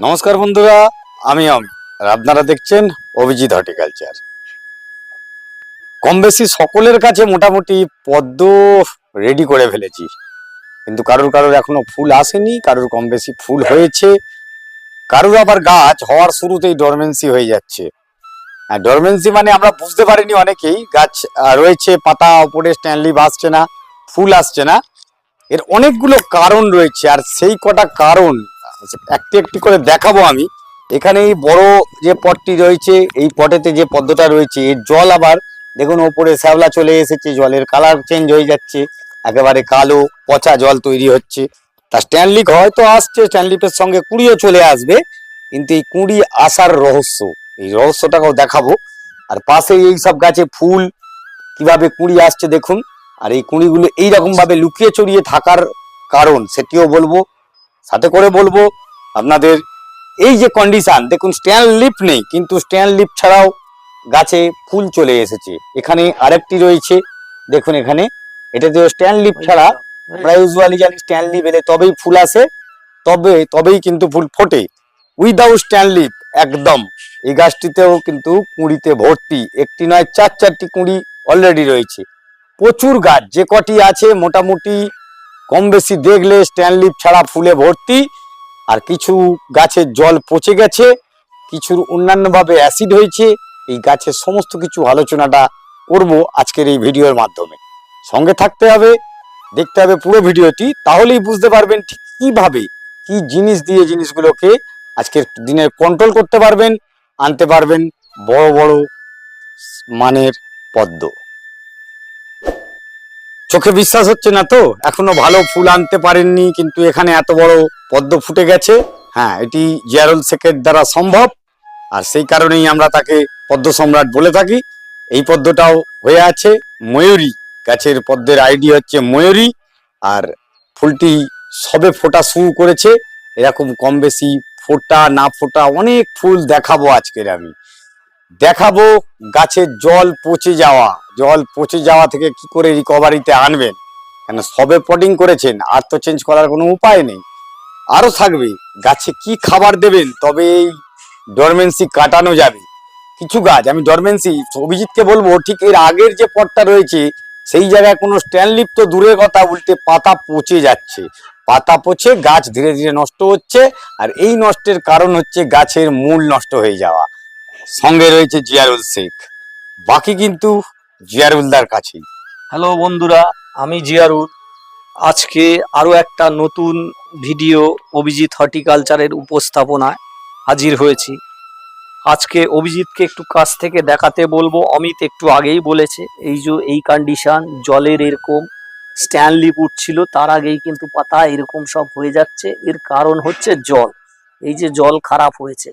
নমস্কার বন্ধুরা, আমি আমি। আর আপনারা দেখছেন অভিজিৎ হর্টিকালচার। কম বেশি সকলের কাছে মোটামুটি পদ্ম রেডি করে ফেলেছি। কিন্তু কারোর কারোর এখনও ফুল আসেনি, কারোর কম বেশি ফুল হয়েছে। কারোর আবার গাছ হওয়ার শুরুতেই ডরমেন্সি হয়ে যাচ্ছে। হ্যাঁ ডরমেন্সি মানে আমরা বুঝতে পারিনি অনেকেই। গাছ রয়েছে, পাতা ওপরে স্ট্যান্ডলি আসছে না। ফুল আসছে না। এর অনেকগুলো কারণ রয়েছে আর সেই কটা কারণ একটি একটি করে দেখাবো আমি। এখানে এই বড় যে পটটি রয়েছে, এই পটেতে যে পদ্মটা রয়েছে, এর জল আবার দেখুন ওপরে শ্যাওলা চলে এসেছে, জলের কালার চেঞ্জ হয়ে যাচ্ছে, একেবারে কালো, পচা জল তৈরি হচ্ছে। তা স্ট্যানলিপ হয়তো আসছে স্ট্যানলিপের সঙ্গে কুড়িও চলে আসবে, কিন্তু এই কুড়ি আসার রহস্য, এই রহস্যটাকেও দেখাবো। আর পাশে এই সব গাছে ফুল, কীভাবে কুড়ি আসছে দেখুন। আর এই কুঁড়িগুলো এইরকম ভাবে লুকিয়ে চড়িয়ে থাকার কারণ সেটিও বলব। সাথে করে বলব, আপনাদের এই যে কন্ডিশন দেখুন স্ট্যান্ড লিপ নেই, কিন্তু স্ট্যান্ড লিপ ছাড়াও গাছে ফুল চলে এসেছে। এখানে আরেকটি রয়েছে, দেখুন এখানে এটাতে স্ট্যান্ড লিপ ছাড়া আমরা ইউজুয়ালি জানি স্ট্যান্ড লিপ এলে তবেই ফুল আসে, তবে, তবেই কিন্তু ফুল ফোটে। উইদাউট স্ট্যান্ড লিপ একদম। এই গাছটিতেও কিন্তু কুঁড়িতে ভর্তি। একটি নয়, চার, চারটি কুঁড়ি অলরেডি রয়েছে। প্রচুর গাছ, যে কটি আছে মোটামুটি কম বেশি দেখলে স্ট্যান্ড লিপ ছাড়া ফুলে ভর্তি। আর কিছু গাছের জল পচে গেছে, কিছুর অন্যান্যভাবে অ্যাসিড হয়েছে। এই গাছের সমস্ত কিছু আলোচনাটা করব আজকের এই ভিডিওর মাধ্যমে। সঙ্গে থাকতে হবে, দেখতে হবে পুরো ভিডিওটি, তাহলেই বুঝতে পারবেন ঠিক কীভাবে কি জিনিস দিয়ে জিনিসগুলোকে আজকের দিনে কন্ট্রোল করতে পারবেন, আনতে পারবেন বড় বড় মানের পদ্ম। চোখে বিশ্বাস হচ্ছে না তো? এখনও ভালো ফুল আনতে পারেননি, কিন্তু এখানে এত বড় পদ্ম ফুটে গেছে। হ্যাঁ এটি জিয়ারুল শেখের দ্বারা সম্ভব। আর সেই কারণেই আমরা তাকে পদ্ম সম্রাট বলে থাকি। এই পদ্মটাও হয়ে আছে ময়ূরী। গাছের পদ্মের আইডি হচ্ছে ময়ূরী। আর ফুলটি সবে ফোটা শুরু করেছে। এরকম কম বেশি ফোটা, না ফোটা অনেক ফুল দেখাবো আজকের আমি। দেখাবো গাছের জল পচে যাওয়া। জল পচে যাওয়া থেকে কি করে রিকভারিতে আনবেন? কেন সবে পটিং করেছেন? আর তো চেঞ্জ করার কোনো উপায় নেই। আরও থাকবে, গাছে কি খাবার দেবেন? তবে এই ডরমেন্সি কাটানো যাবে। কিছু গাছ, আমি ডরমেন্সি অভিজিৎকে বলব, ঠিক এর আগের যে পটটা রয়েছে, সেই জায়গায় কোনো স্ট্যান্ডলিপ তো দূরের কথা, উল্টে পাতা পচে যাচ্ছে। পাতা পচে, গাছ ধীরে ধীরে নষ্ট হচ্ছে, আর এই নষ্টের কারণ হচ্ছে গাছের মূল নষ্ট হয়ে যাওয়া। সঙ্গে রয়েছে জিয়ারুল শেখ। বাকি কিন্তু জিয়ারুলদার কাছেই। হ্যালো বন্ধুরা, আমি জিয়ারুর আজকে আরও একটা নতুন ভিডিও অভিজিৎ হর্টিকালচারের উপস্থাপনায় হাজির হয়েছি। আজকে অভিজিৎকে একটু কাছ থেকে দেখাতে বলব। অমিত একটু আগেই বলেছে, এই যে এই কন্ডিশন জলের এরকম স্ট্যানলি উঠছিল তার আগেই কিন্তু পাতা এরকম সব হয়ে যাচ্ছে। এর কারণ হচ্ছে জল। এই যে জল খারাপ হয়েছে।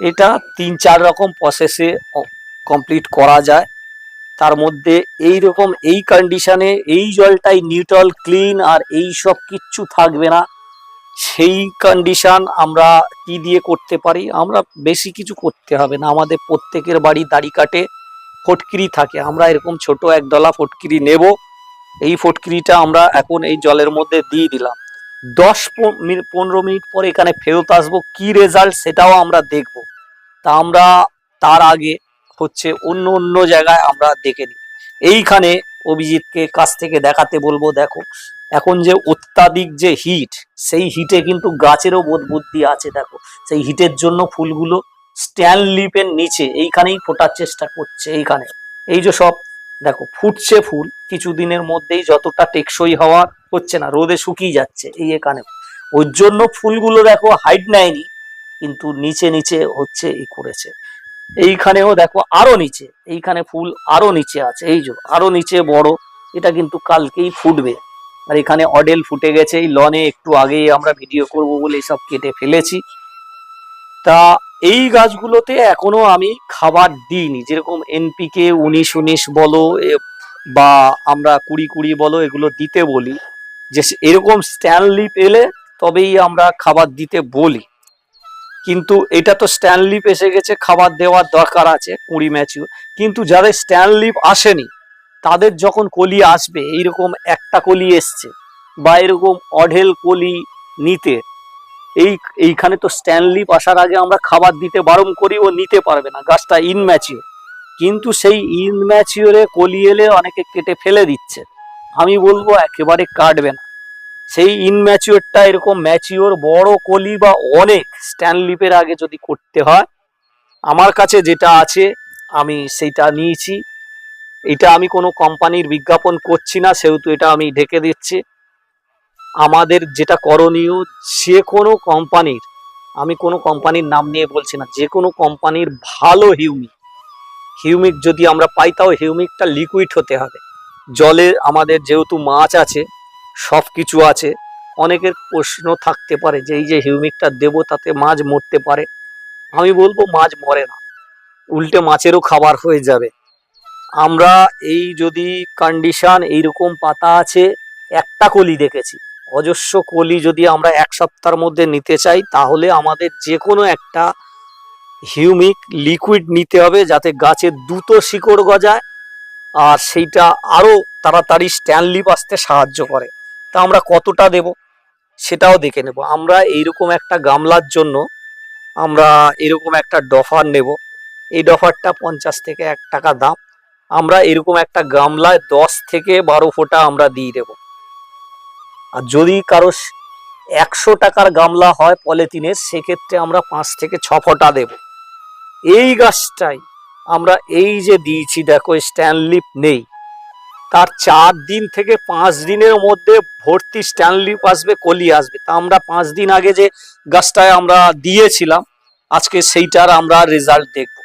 এটা তিন চার রকম প্রসেসে কমপ্লিট করা যায়। তার মধ্যে এই রকম এই কন্ডিশনে এই জলটাই নিউট্রাল ক্লিন আর এই সব কিচ্ছু থাকবে না। সেই কন্ডিশন আমরা কি দিয়ে করতে পারি? আমরা বেশি কিছু করতে হবে না। আমাদের প্রত্যেকের বাড়ি দাড়ি কাটে, ফটকিরি থাকে। আমরা এরকম ছোট একডলা ফটকিরি নেব। এই ফটকিরিটা আমরা এখন এই জলের মধ্যে দিয়ে দিলাম। দশ পনেরো মিনিট পরে এখানে ফেরত আসব। কি রেজাল্ট সেটাও আমরা দেখব। তা আমরা তার আগে হচ্ছে অন্য অন্য জায়গায় আমরা দেখে নিই। এইখানে অভিজিৎকে কাছ থেকে দেখাতে বলব, দেখো, এখন যে অত্যাধিক যে হিট সেই হিটে কিন্তু গাছেরও বোধ বুদ্ধি আছে, দেখো। সেই হিটের জন্য ফুলগুলো স্ট্যান্ড লিপের নিচে, এইখানেই ফোটার চেষ্টা করছে এইখানে। এই যে সব, দেখো, ফুটছে ফুল, কিছুদিনের মধ্যেই যতটা টেকসই হওয়ার হচ্ছে না, রোদে শুকিয়ে যাচ্ছে এই এখানে। ওর জন্য ফুলগুলো দেখো হাইট নেয়নি, কিন্তু নিচে নিচে হচ্ছে এই করেছে। এইখানেও দেখো আরও নিচে, এইখানে ফুল আরও নিচে আছে, এই যে আরও নিচে বড়, এটা কিন্তু কালকেই ফুটবে। আর এখানে অডেল ফুটে গেছে, এই লনে একটু আগেই আমরা ভিডিও করব বলে সব কেটে ফেলেছি। তা এই গাছগুলোতে এখনও আমি খাবার দিইনি, যেরকম এনপিকে উনিশ উনিশ বলো বা আমরা কুড়ি কুড়ি বলো, এগুলো দিতে বলি। যে এরকম স্ট্যান্ডলিপ এলে তবেই আমরা খাবার দিতে বলি। কিন্তু এটা তো স্ট্যান্ডলিপ এসে গেছে, খাবার দেওয়ার দরকার আছে, কুড়ি ম্যাচিউর কিন্তু যাদের স্ট্যান্ডলিপ আসেনি, তাদের যখন কলি আসবে, এইরকম একটা কলি এসছে, বা এরকম অঢেল কলি নিতে, এই, এইখানে তো স্ট্যানলিপ আসার আগে আমরা খাবার দিতে বারণ করি, ও নিতে পারবে না, গাছটা ইনম্যাচিওর কিন্তু সেই ইনম্যাচিওরে কলি এলে অনেকে কেটে ফেলে দিচ্ছে। আমি বলব, একেবারে কাটবে না। সেই ইনম্যাচিওরটা এরকম ম্যাচিওর বড় কলি বা অনেক স্ট্যানলিপের আগে যদি করতে হয়, আমার কাছে যেটা আছে, আমি সেইটা নিয়েছি। এটা আমি কোনো কোম্পানির বিজ্ঞাপন করছি না, সেহেতু এটা আমি ঢেকে দিচ্ছি। আমাদের যেটা করণীয়, যে কোনো কোম্পানির আমি কোনো কোম্পানির নাম নিয়ে বলছি না, যে কোনো কোম্পানির ভালো হিউমিক হিউমিক যদি আমরা পাই, তাও হিউমিকটা লিকুইড হতে হবে। জলে আমাদের যেহেতু মাছ আছে সব কিছু আছে। অনেকের প্রশ্ন থাকতে পারে যে, এই যে হিউমিকটা দেবো তাতে মাছ মরতে পারে? আমি বলব, মাছ মরে না। উল্টে মাছেরও খাবার হয়ে যাবে। আমরা এই যদি কন্ডিশন এইরকম পাতা আছে, একটা কলি দেখেছি। অজস্র কলি যদি আমরা এক সপ্তাহের মধ্যে নিতে চাই, তাহলে আমাদের যে কোনো একটা হিউমিক লিকুইড নিতে হবে যাতে গাছের দ্রুত শিকড় গজায়, আর সেইটা আরও তাড়াতাড়ি স্ট্যানলিপ আসতে সাহায্য করে। তা আমরা কতটা দেব সেটাও দেখে নেব। আমরা এইরকম একটা গামলার জন্য আমরা এরকম একটা ডফার নেব। এই ডফারটা পঞ্চাশ থেকে এক টাকা দাম। আমরা এরকম একটা গামলায় দশ থেকে বারো ফোঁটা আমরা দিয়ে দেব। আর যদি কারও একশো টাকার গামলা হয় পলিথিনের, সেক্ষেত্রে আমরা পাঁচ থেকে ছ ফোঁটা দেব। এই গাছটাই আমরা এই যে দিয়েছি, দেখো, স্ট্যানলিপ নেই। তার চার দিন থেকে পাঁচ দিনের মধ্যে ভর্তি স্ট্যানলিপ আসবে কলি আসবে। তা আমরা পাঁচ দিন আগে যে গাছটায় আমরা দিয়েছিলাম, আজকে সেইটার আমরা রেজাল্ট দেখব।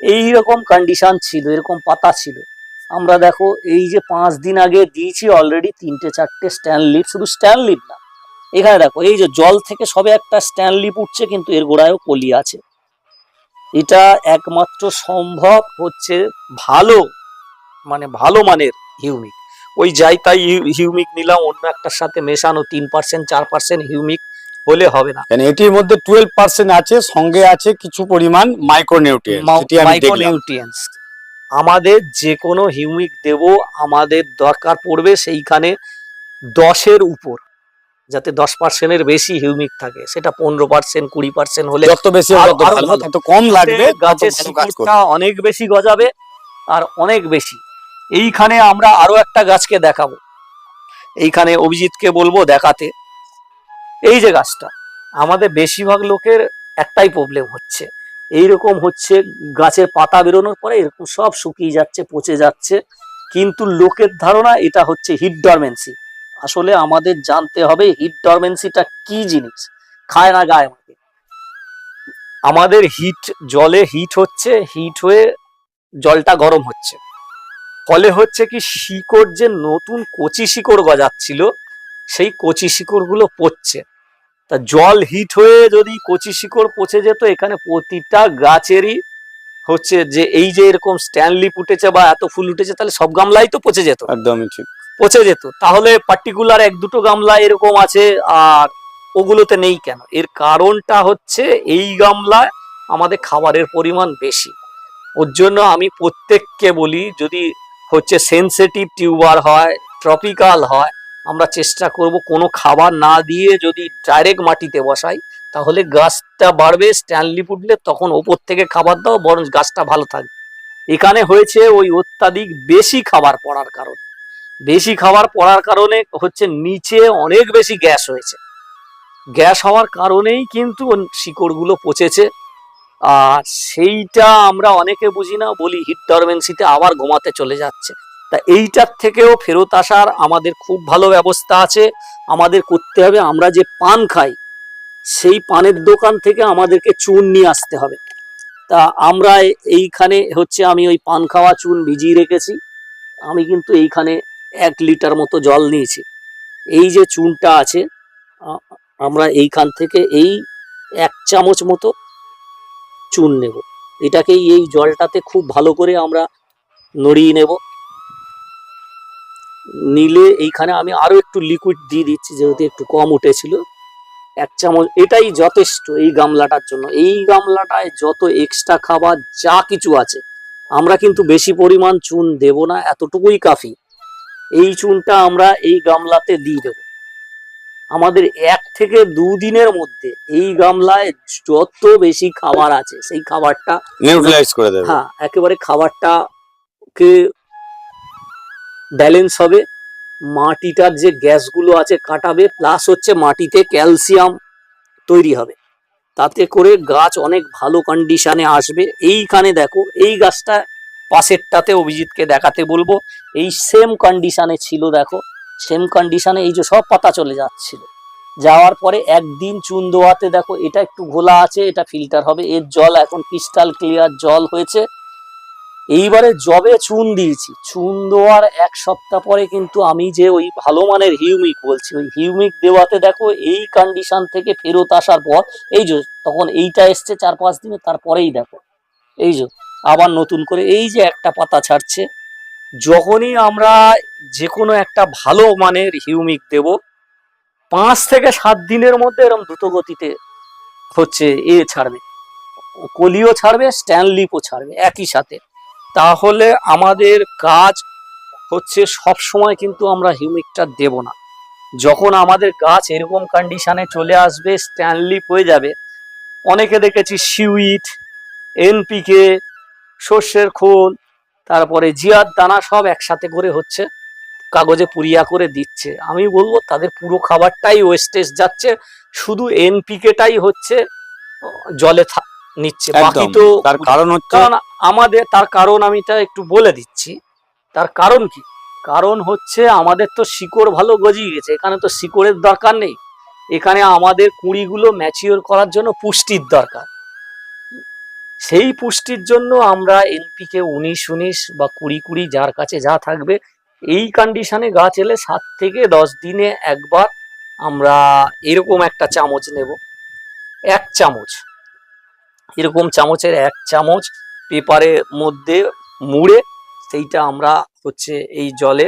এই রকম কন্ডিশন ছিল, এরকম পাতা ছিল। আমরা দেখো, এই যে পাঁচ দিন আগে দিয়েছি অলরেডি তিনটে চারটে স্ট্যান্ড লিপ শুধু স্ট্যান্ড লিপ না। এখানে দেখো, এই যে জল থেকে সবে একটা স্ট্যান্ড লিপ উঠছে কিন্তু এর গোড়ায়ও কলি আছে। এটা একমাত্র সম্ভব হচ্ছে ভালো মানে ভালো মানের হিউমিক ওই যাই তাই হিউমিক নিলাম অন্য একটার সাথে মেশানো তিন পার্সেন্ট চার পার্সেন্ট হিউমিক হলে হবে না। কেন এটির মধ্যে টুয়েলভ পার্সেন্ট আছে সঙ্গে আছে কিছু পরিমাণ মাইক্রোনিউট্রিয়েন্টস আমাদের যে কোনো হিউমিক দেব আমাদের দরকার পড়বে সেইখানে দশের উপর যাতে দশ পার্সেন্টের বেশি হিউমিক থাকে। সেটা পনেরো পার্সেন্ট কুড়ি পার্সেন্ট হলে যত বেশি কম লাগবে গাছের অনেক বেশি গজাবে আর অনেক বেশি। এইখানে আমরা আরও একটা গাছকে দেখাবো। এইখানে অভিজিৎকে বলব দেখাতে। এই যে গাছটা, আমাদের বেশিরভাগ লোকের একটাই প্রবলেম হচ্ছে। এইরকম হচ্ছে গাছের পাতা বেরোনোর পরে এরকম সব শুকিয়ে যাচ্ছে, পচে যাচ্ছে। কিন্তু লোকের ধারণা এটা হচ্ছে হিট ডরমেন্সি আসলে আমাদের জানতে হবে হিট ডরমেন্সিটা কি জিনিস? খায় না গায়ে মাটি আমাদের হিট জলে হিট হচ্ছে হিট হয়ে জলটা গরম হচ্ছে। ফলে হচ্ছে কি শিকড় যে নতুন কচি শিকড় গজাচ্ছিল সেই কচি শিকড়গুলো পচছে। তা জল হিট হয়ে যদি কচি শিকড় পচে যেত এখানে প্রতিটা গাছেরই হচ্ছে যে এই যে এরকম স্ট্যানলিপ উঠেছে বা এত ফুল উঠেছে তাহলে সব গামলাই তো পচে যেত। একদমই ঠিক। পচে যেত। তাহলে পার্টিকুলার এক দুটো গামলা এরকম আছে আর ওগুলোতে নেই কেন? এর কারণটা হচ্ছে এই গামলায় আমাদের খাবারের পরিমাণ বেশি। ওর জন্য আমি প্রত্যেককে বলি যদি হচ্ছে সেনসিটিভ টিউবার হয় ট্রপিক্যাল হয়। আমরা চেষ্টা করব কোনো খাবার না দিয়ে যদি ডাইরেক্ট মাটিতে বসাই, তাহলে গাছটা বাড়বে স্ট্যানলি উঠলে তখন ওপর থেকে খাবার দাও বরং গাছটা ভালো থাকবে। এখানে হয়েছে ওই অত্যাধিক বেশি খাবার পড়ার কারণে। বেশি খাবার পড়ার কারণে হচ্ছে নিচে অনেক বেশি গ্যাস হয়েছে। গ্যাস হওয়ার কারণেই কিন্তু শিকড়গুলো পচেছে। আর সেইটা আমরা অনেকে বুঝি না, বলি হিট ডরমেন্সিতে আবার ঘুমাতে চলে যাচ্ছে। তা এইটার থেকেও ফেরত আসার আমাদের খুব ভালো ব্যবস্থা আছে। আমাদের করতে হবে, আমরা যে পান খাই, সেই পানের দোকান থেকে আমাদেরকে চুন নিয়ে আসতে হবে। তা আমরা এইখানে হচ্ছে আমি ওই পান খাওয়া চুন ভিজিয়ে রেখেছি। আমি কিন্তু এইখানে এক লিটার মতো জল নিয়েছি। এই যে চুনটা আছে আমরা এইখান থেকে এই এক চামচ মতো চুন নেব। এটাকেই এই জলটাতে খুব ভালো করে আমরা নড়িয়ে নেব। নিলে এইখানে আমি আরও একটু লিকুইড দিয়ে দিচ্ছি, যেহেতু একটু কম উঠেছিল। এক চামচ, এটাই যথেষ্ট এই গামলাটার জন্য। এই গামলাটায় যত এক্সট্রা খাবার, যা কিছু আছে, আমরা কিন্তু বেশি পরিমাণ চুন দেব না, এতটুকুই কাফি। এই চুনটা আমরা এই গামলাতে দিয়ে দেব। আমাদের এক থেকে দুদিনের মধ্যে এই গামলায় যত বেশি খাবার আছে সেই খাবারটা নিউট্রালাইজ করে দেবে। হ্যাঁ একেবারে খাবারটা কে ব্যালেন্স হবে। মাটিটার যে গ্যাসগুলো আছে কাটাবে প্লাস হচ্ছে মাটিতে ক্যালসিয়াম তৈরি হবে। তাতে করে গাছ অনেক ভালো কন্ডিশনে আসবে। এইখানে দেখো এই গাছটা পাশেরটাতে অভিজিৎকে দেখাতে বলব। এই সেম কন্ডিশনে ছিল দেখো। সেম কন্ডিশনে এই যে সব পাতা চলে যাচ্ছিল। যাওয়ার পরে একদিন চুন দেওয়াতে দেখো এটা একটু ঘোলা আছে, এটা ফিল্টার হবে, এর জল এখন ক্রিস্টাল ক্লিয়ার জল হয়েছে। এইবারে জবে চুন দিয়েছি, চুন দেওয়ার এক সপ্তাহ পরে কিন্তু আমি যে ওই ভালো মানের হিউমিক বলছি, ওই হিউমিক দেওয়াতে দেখো এই কন্ডিশন থেকে ফেরত আসার পর, এই যে তখন এইটা এসছে চার পাঁচ দিনে, তারপরেই দেখো। এই যে আবার নতুন করে এই যে একটা পাতা ছাড়ছে যখনই আমরা যে কোনো একটা ভালো মানের হিউমিক দেব, পাঁচ থেকে সাত দিনের মধ্যে এরকম দ্রুত গতিতে হচ্ছে এ ছাড়বে, কলিও ছাড়বে, স্ট্যানলিপও ছাড়বে একই সাথে। তাহলে আমাদের কাজ হচ্ছে সব সময় কিন্তু আমরা হিউমিকটা দেব না। যখন আমাদের গাছ এরকম কন্ডিশনে চলে আসবে, স্ট্যানলিপ হয়ে যাবে, অনেকে দেখেছি সিউইট এনপিকে, সর্ষের খোল তারপরে জিয়ার দানা সব একসাথে করে হচ্ছে কাগজে পুরিয়া করে দিচ্ছে। আমি বলব তাদের পুরো খাবারটাই ওয়েস্টেজ যাচ্ছে শুধু এনপিকেটাই হচ্ছে জলে নিচ্ছে। বাকি তো তার কারণ হচ্ছে কারণ আমাদের তার কারণ আমি তা একটু বলে দিচ্ছি। তার কারণ কি? কারণ হচ্ছে আমাদের তো শিকড় ভালো গজিয়ে গেছে এখানে তো শিকড়ের দরকার নেই। এখানে আমাদের কুড়িগুলো ম্যাচিওর করার জন্য পুষ্টির দরকার। সেই পুষ্টির জন্য আমরা এনপিকে উনিশ উনিশ বা কুড়ি কুড়ি যার কাছে যা থাকবে, এই কন্ডিশনে গাছ এলে সাত থেকে দশ দিনে একবার আমরা এরকম একটা চামচ নেব। এক চামচ। এরকম চামচের এক চামচ পেপারের মধ্যে মুড়ে সেইটা আমরা হচ্ছে এই জলে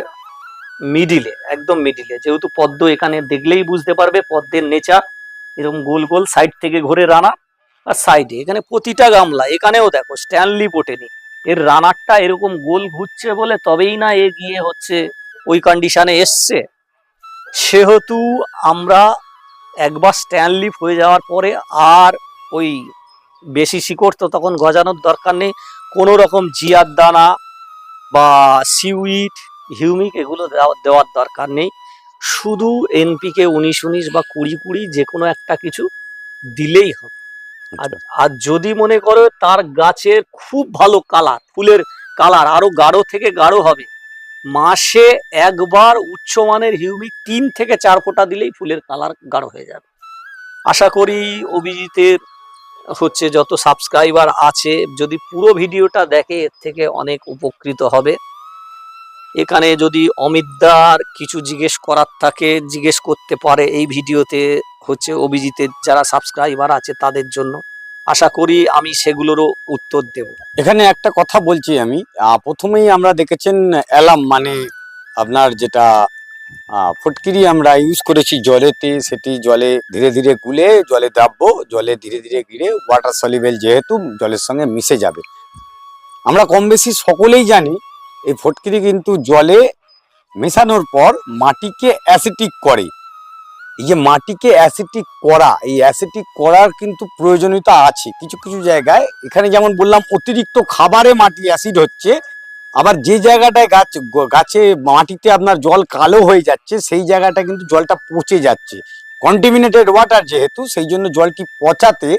মিডিলে, একদম মিডিলে। যেহেতু পদ্ম এখানে দেখলেই বুঝতে পারবে, পদ্মের নেচার এরকম গোল গোল সাইড থেকে ঘুরে রানা। আর সাইডে এখানে প্রতিটা গামলা, এখানেও দেখো স্ট্যানলি পোটেনি এর রানারটা এরকম গোল ঘুরছে বলে তবেই না এ গিয়ে হচ্ছে ওই কন্ডিশনে এসছে। সেহেতু আমরা একবার স্ট্যানলিপ হয়ে যাওয়ার পরে আর ওই বেশি শিকড় তো তখন গজানোর দরকার নেই। কোনো রকম জিয়ার দানা বা সিউইট হিউমিক এগুলো দেওয়া- দেওয়ার দরকার নেই। শুধু এনপিকে উনিশ উনিশ বা কুড়ি কুড়ি যে কোনো একটা কিছু দিলেই হবে। আর আর যদি মনে করো তার গাছের খুব ভালো কালার, ফুলের কালার, আরও গাঢ় থেকে গাঢ় হবে, মাসে একবার উচ্চমানের হিউমিক তিন থেকে চার ফোঁটা দিলেই ফুলের কালার গাঢ় হয়ে যাবে। আশা করি অভিজিতের হচ্ছে যত সাবস্ক্রাইবার আছে, যদি পুরো ভিডিওটা দেখে এর থেকে অনেক উপকৃত হবে। এখানে যদি অমিতদার কিছু জিজ্ঞেস করার থাকে, জিজ্ঞেস করতে পারে এই ভিডিওতে হচ্ছে অভিজিতের যারা সাবস্ক্রাইবার আছে তাদের জন্য। আশা করি আমি সেগুলোরও উত্তর দেব। এখানে একটা কথা বলছি আমি। প্রথমেই আমরা দেখেছেন অ্যালাম মানে আপনার যেটা ফটকিরি আমরা ইউজ করেছি জলেতে। সেটি জলে ধীরে ধীরে গুলে, জলে দাববো জলে ধীরে ধীরে গিরে ওয়াটার সলিবেল যেহেতু জলের সঙ্গে মিশে যাবে। আমরা কম বেশি সকলেই জানি, এই ফটকিরি কিন্তু জলে মেশানোর পর মাটিকে অ্যাসিটিক করে। এই যে মাটিকে অ্যাসিটিক করা এই অ্যাসিটিক করার কিন্তু প্রয়োজনীয়তা আছে। কিছু কিছু জায়গায় এখানে যেমন বললাম অতিরিক্ত খাবারে মাটি অ্যাসিড হচ্ছে আবার যে জায়গাটায় গাছ গাছে মাটিতে আপনার জল কালো হয়ে যাচ্ছে সেই জায়গাটা কিন্তু জলটা পচে যাচ্ছে। কন্টিমিনেটেড ওয়াটার যেহেতু সেই জন্য জলটি পচাতে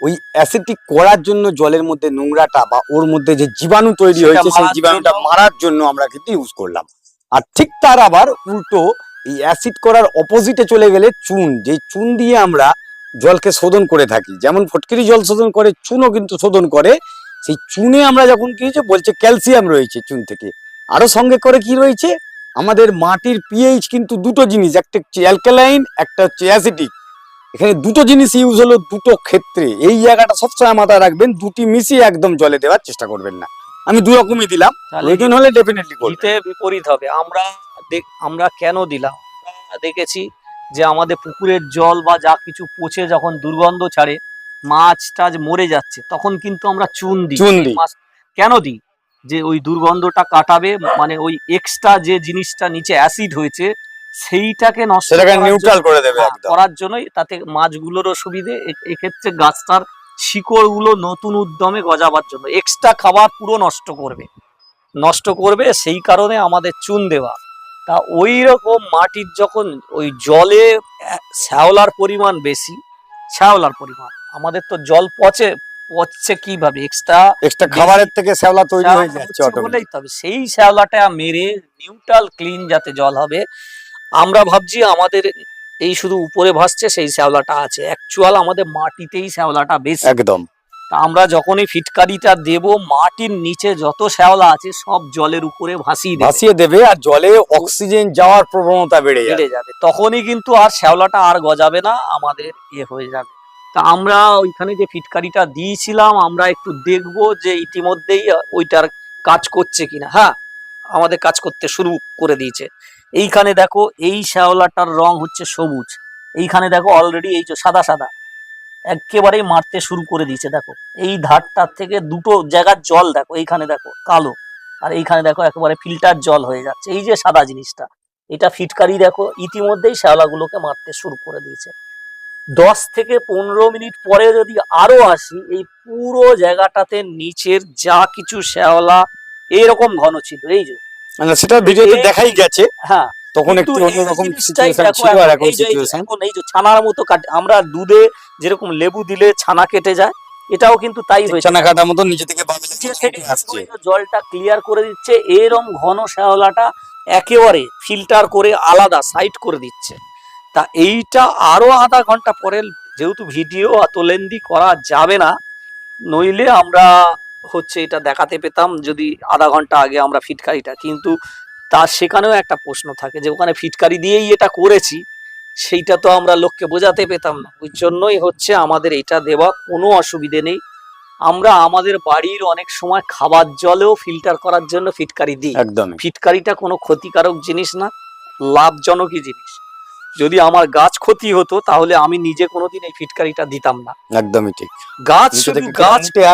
ওই অ্যাসিডিক করার জন্য জলের মধ্যে নোংরাটা বা ওর মধ্যে যে জীবাণু তৈরি হয়েছে সেই জীবাণুটা মারার জন্য আমরা কিন্তু ইউজ করলাম। আর ঠিক তার আবার উল্টো এই অ্যাসিড করার অপোজিটে চলে গেলে চুন যে চুন দিয়ে আমরা জলকে শোধন করে থাকি। যেমন ফটকিরি জল শোধন করে চুনও কিন্তু শোধন করে। সেই চুনে আমরা যখন কি হয়েছে বলছে ক্যালসিয়াম রয়েছে চুন থেকে। আরও সঙ্গে করে কি রয়েছে? আমাদের মাটির পিএইচ কিন্তু দুটো জিনিস একটা হচ্ছে অ্যালকালাইন একটা হচ্ছে অ্যাসিডিক এখানে দুটো জিনিস ইউজ হলো দুটো ক্ষেত্রে। এই জায়গাটা সবসময় মাথায় রাখবেন দুটি মিশিয়ে একদম জলে দেওয়ার চেষ্টা করবেন না। আমি দু রকমই দিলাম প্রয়োজন হলে ডেফিনেটলি বিপরীত হবে। আমরা আমরা কেন দিলাম? দেখেছি যে আমাদের পুকুরের জল বা যা কিছু পচে যখন দুর্গন্ধ ছাড়ে মাছ টাছ মরে যাচ্ছে তখন কিন্তু আমরা চুন দিই। চুন দিই। মাছ কেন দিই? যে ওই দুর্গন্ধটা কাটাবে মানে ওই এক্সট্রা যে জিনিসটা নিচে অ্যাসিড হয়েছে সেইটাকে নষ্ট নিউট্রাল করে দেবে করার জন্যই তাতে মাছগুলোরও সুবিধে এক্ষেত্রে গাছটার শিকড়গুলো নতুন উদ্যমে গজাবার জন্য। এক্সট্রা খাবার পুরো নষ্ট করবে। নষ্ট করবে সেই কারণে আমাদের চুন দেওয়া। তা ওই রকম মাটির যখন ওই জলে শ্যাওলার পরিমাণ বেশি শ্যাওলার পরিমাণ আমাদের তো জল পচে পচছে কীভাবে? এক্সট্রা এক্সট্রা খাবারের থেকে শ্যাওলা তৈরি হয়ে যাচ্ছে বলেই তবে সেই শ্যাওলাটা মেরে নিউট্রাল ক্লিন যাতে জল হবে। আমরা ভাবছি আমাদের এই শুধু উপরে ভাসছে সেই শ্যাওলাটা আছে। অ্যাকচুয়াল আমাদের মাটিতেই শ্যাওলাটা বেশি। একদম। তা আমরা যখনই ফিটকারিটা দেব মাটির নিচে যত শ্যাওলা আছে সব জলের উপরে ভাসিয়ে দেবে। ভাসিয়ে দেবে আর জলে অক্সিজেন যাওয়ার প্রবণতা বেড়ে যাবে। বেড়ে যাবে। তখনই কিন্তু আর শ্যাওলাটা আর গজাবে না আমাদের ইয়ে হয়ে যাবে। তা আমরা ওইখানে যে ফিটকারিটা দিয়েছিলাম আমরা একটু দেখব যে ইতিমধ্যেই ওইটার কাজ করছে কিনা। হ্যাঁ আমাদের কাজ করতে শুরু করে দিয়েছে। এইখানে দেখো এই শ্যাওলাটার রং হচ্ছে সবুজ। এইখানে দেখো অলরেডি এই যে সাদা সাদা। একেবারেই মারতে শুরু করে দিয়েছে দেখো। এই ধারটার থেকে দুটো জায়গার জল দেখো এইখানে দেখো কালো। আর এইখানে দেখো একেবারে ফিল্টার জল হয়ে যাচ্ছে। এই যে সাদা জিনিসটা এটা ফিটকারি দেখো ইতিমধ্যেই শ্যাওলাগুলোকে মারতে শুরু করে দিয়েছে। দশ থেকে পনেরো মিনিট পরে যদি আরও আসি এই পুরো জায়গাটাতে নিচের যা কিছু শ্যাওলা এরকম ঘন ছিল এই যে। সেটা ভিডিওতে দেখাই গেছে। হ্যাঁ। তখন একটু অন্যরকম সিচুয়েশন ছিল আর এখন, সিচুয়েশন এই যে ছানার মতো আমরা দুধে যেরকম লেবু দিলে ছানা কেটে যায় এটাও কিন্তু তাই হয়েছে। মতো নিচে থেকে আসছে। জলটা ক্লিয়ার করে দিচ্ছে এরম ঘন শ্যাওলাটা একেবারে ফিল্টার করে আলাদা সাইড করে দিচ্ছে। তা এইটা আরও আধা ঘণ্টা পরে যেহেতু ভিডিও অত লেন্দি করা যাবে না নইলে আমরা হচ্ছে এটা দেখাতে পেতাম যদি আধা ঘণ্টা আগে আমরা ফিটকারিটা। কিন্তু তার সেখানেও একটা প্রশ্ন থাকে যে ওখানে ফিটকারি দিয়েই এটা করেছি সেইটা তো আমরা লোককে বোঝাতে পেতাম না। ওই জন্যই হচ্ছে আমাদের এটা দেওয়া কোনো অসুবিধে নেই। আমরা আমাদের বাড়ির অনেক সময় খাবার জলেও ফিল্টার করার জন্য ফিটকারি দিই। একদম ফিটকারিটা কোনো ক্ষতিকারক জিনিস না লাভজনকই জিনিস। যদি আমার গাছ ক্ষতি হতো তাহলে আমি নিজে কোনোদিন এই ফিটকারিটা দিতাম না। একদমই ঠিক। গাছ শুধু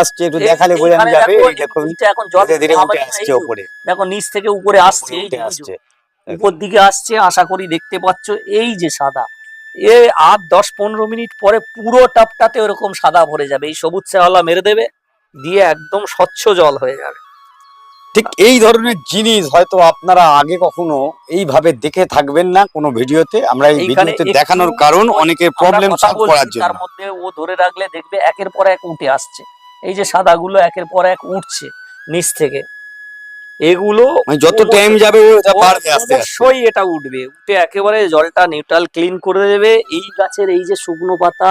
আসছে একটু দেখালে বোঝানো যাবে দেখুন নিচে এখন জল ধীরে ধীরে আসছে যে, ওপরে। দেখো নিচ থেকে উপরে আসছে আসছে। উপর দিকে আসছে আশা করি দেখতে পাচ্ছ এই যে সাদা। এ আর দশ পনেরো মিনিট পরে পুরো টাপটাতে ওরকম সাদা ভরে যাবে। এই সবুজ শ্যাওলা মেরে দেবে দিয়ে একদম স্বচ্ছ জল হয়ে যাবে। ঠিক এই ধরনের জিনিস হয়তো আপনারা আগে কখনো এইভাবে দেখে থাকবেন না কোনো ভিডিওতে। আমরা এই ভিডিওতে দেখানোর কারণ অনেকের প্রবলেম সলভ করার জন্য। তার মধ্যে ও ধরে রাখলে দেখবে একের পর এক উঠে আসছে। এই যে সাদাগুলো একের পর এক উঠছে নিচ থেকে। এগুলো মানে যত টাইম যাবে অবশ্যই এটা উঠবে। উঠে একেবারে জলটা নিউট্রাল ক্লিন করে দেবে। এই গাছের এই যে শুকনো পাতা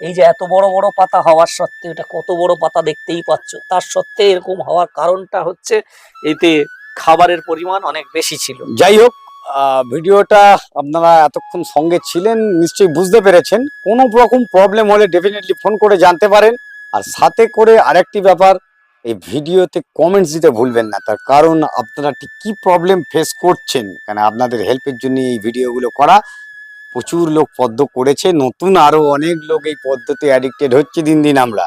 এই যে এত বড় বড় পাতা হওয়ার সত্ত্বেও, এটা কত বড় পাতা দেখতেই পাচ্ছ? তার সত্ত্বে এরকম হওয়ার কারণটা হচ্ছে, এতে খাবারের পরিমাণ অনেক বেশি ছিল। যাই হোক ভিডিওটা আপনারা এতক্ষণ সঙ্গে ছিলেন, নিশ্চয়ই বুঝতে পেরেছেন। কোনো রকম প্রবলেম হলে ডেফিনেটলি ফোন করে জানতে পারেন। আর সাথে করে আরেকটি ব্যাপার, এই ভিডিওতে কমেন্টস দিতে ভুলবেন না। তার কারণ আপনারা ঠিক কি প্রবলেম ফেস করছেন, কেন আপনাদের হেল্পের জন্য এই ভিডিওগুলো করা। প্রচুর লোক পদ্ম করেছে, নতুন আরও অনেক লোক এই পদ্মতে অ্যাডিক্টেড হচ্ছে দিন দিন আমরা।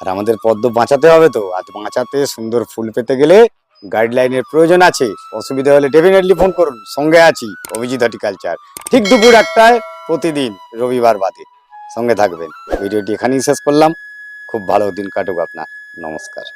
আর আমাদের পদ্ম বাঁচাতে হবে তো আজ বাঁচাতে সুন্দর ফুল পেতে গেলে গাইডলাইনের প্রয়োজন আছে। অসুবিধা হলে ডেফিনেটলি ফোন করুন, সঙ্গে আছি অভিজিৎ হর্টিকালচার ঠিক দুপুর একটায় প্রতিদিন, রবিবার বাদে। সঙ্গে থাকবেন। ভিডিওটি এখানেই শেষ করলাম। খুব ভালো দিন কাটুক আপনার। নমস্কার।